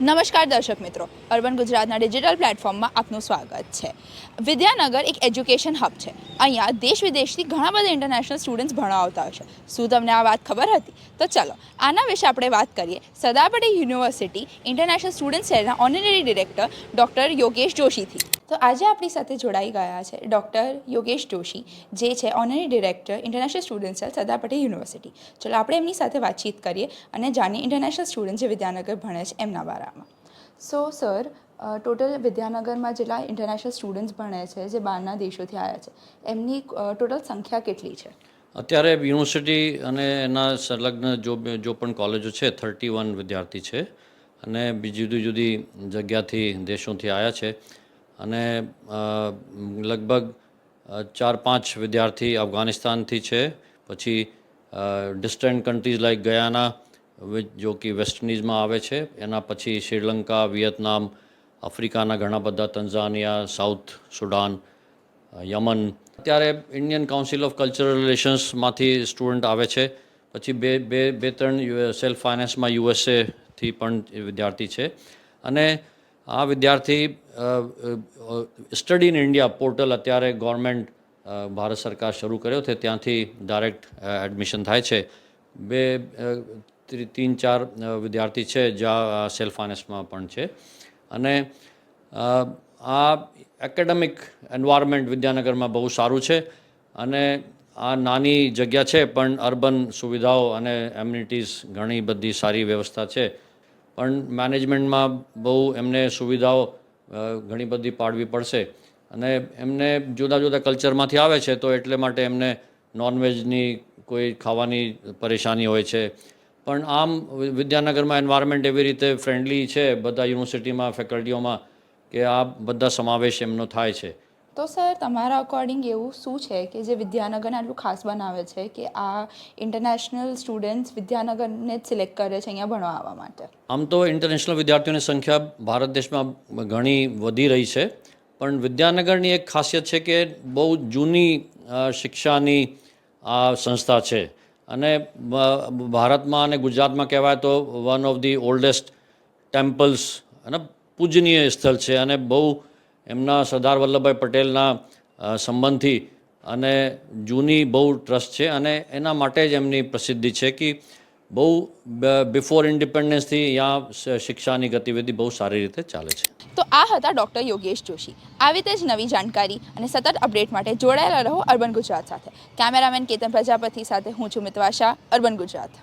નમસ્કાર દર્શક મિત્રો. અર્બન ગુજરાતના ડિજિટલ પ્લેટફોર્મમાં આપનું સ્વાગત છે. વિદ્યાનગર એક એજ્યુકેશન હબ છે. અહીંયા દેશ વિદેશથી ઘણા બધા ઇન્ટરનેશનલ સ્ટુડન્ટ્સ ભણવા આવતા હોય છે. શું તમને આ વાત ખબર હતી? તો ચલો, આના વિશે આપણે વાત કરીએ. સદાપટી યુનિવર્સિટી ઇન્ટરનેશનલ સ્ટુડન્ટ સેલના ઓનરરી ડિરેક્ટર ડૉક્ટર યોગેશ જોશીથી. તો આજે આપણી સાથે જોડાઈ ગયા છે ડૉક્ટર યોગેશ જોશી, જે છે ઓનરી director international student cell Sardar Patel university ચલો આપણે એમની સાથે વાતચીત કરીએ અને જાણીએ ઇન્ટરનેશનલ સ્ટુડન્ટ જે વિદ્યાનગર ભણે છે એમના બારામાં. સો સર ટોટલ વિદ્યાનગરમાં જેટલા ઇન્ટરનેશનલ સ્ટુડન્ટ્સ ભણે છે, જે બહારના દેશોથી આવ્યા છે, એમની ટોટલ સંખ્યા કેટલી છે? અત્યારે યુનિવર્સિટી અને એના સંલગ્ન જો જો પણ કોલેજો છે થર્ટી વન વિદ્યાર્થી છે. અને બીજી જુદી જુદી જગ્યાથી, દેશોથી આવ્યા છે. અને લગભગ ચાર પાંચ વિદ્યાર્થી અફઘાનિસ્તાનથી છે. પછી ડિસ્ટન્ટ કન્ટ્રીઝ લાઇક ગયાના જો કે વેસ્ટ ઇન્ડિઝમાં આવે છે. એના પછી શ્રીલંકા, વિયેતનામ, આફ્રિકાના ઘણા બધા, તંઝાનિયા, સાઉથ સુડાન યમન. અત્યારે ઇન્ડિયન કાઉન્સિલ ઓફ કલ્ચરલ રિલેશન્સમાંથી સ્ટુડન્ટ આવે છે. પછી બે બે બે ત્રણ સેલ્ફ ફાઇનાન્સમાં યુએસએથી પણ વિદ્યાર્થી છે. અને આ વિદ્યાર્થી સ્ટડી ઇન ઇન્ડિયા પોર્ટલ અત્યારે ગવર્મેન્ટ ભારત સરકાર શરૂ કર્યો છે. ત્યાંથી ડાયરેક્ટ એડમિશન થાય છે. બે અ, ત્રી- તીન ચાર વિદ્યાર્થી છે જ્યાં સેલ્ફ ફાઇનાન્સમાં પણ છે. અને આ એકેડેમિક એન્વાયરમેન્ટ વિદ્યાનગરમાં બહુ સારું છે અને આ નાની જગ્યા છે પણ અર્બન સુવિધાઓ અને એમ્યુનિટીઝ ઘણી બધી સારી વ્યવસ્થા છે. પણ મેનેજમેન્ટમાં બહુ એમને સુવિધાઓ ઘણી બધી પાડવી પડશે. અને એમને જુદા જુદા કલ્ચરમાંથી આવે છે, તો એટલે માટે એમને નોનવેજની કોઈ ખાવાની પરેશાની હોય છે. પણ આમ વિદ્યાનગરમાં એન્વાયરમેન્ટ એવી રીતે ફ્રેન્ડલી છે, બધા યુનિવર્સિટીમાં ફેકલ્ટીઓમાં કે આ બધા સમાવેશ એમનો થાય છે. તો સર, તમારા અકોર્ડિંગ એવું શું છે કે જે વિદ્યાનગરને આટલું ખાસ બનાવે છે કે આ ઇન્ટરનેશનલ સ્ટુડન્ટ્સ વિદ્યાનગરને જ સિલેક્ટ કરે છે અહીંયા ભણવા આવવા માટે? આમ તો ઇન્ટરનેશનલ વિદ્યાર્થીઓની સંખ્યા ભારત દેશમાં ઘણી વધી રહી છે, પણ વિદ્યાનગરની એક ખાસિયત છે કે બહુ જૂની શિક્ષાની આ સંસ્થા છે. અને ભારતમાં અને ગુજરાતમાં કહેવાય તો one of the oldest temples અને પૂજનીય સ્થળ છે અને બહુ એમના સરદાર વલ્લભભાઈ પટેલના સંબંધથી અને જૂની બહુ ટ્રસ્ટ છે અને એના માટે જ એમની પ્રસિદ્ધિ છે કે બહુ બિફોર ઇન્ડિપેન્ડન્સથી અહીંયા શિક્ષાની ગતિવિધિ બહુ સારી રીતે ચાલે છે. તો આ હતા ડૉક્ટર યોગેશ જોશી. આવી રીતે જ નવી જાણકારી અને સતત અપડેટ માટે જોડાયેલા રહો અર્બન ગુજરાત સાથે. કેમેરામેન કેતન પ્રજાપતિ સાથે હું છું મિતવાશા, અર્બન ગુજરાત.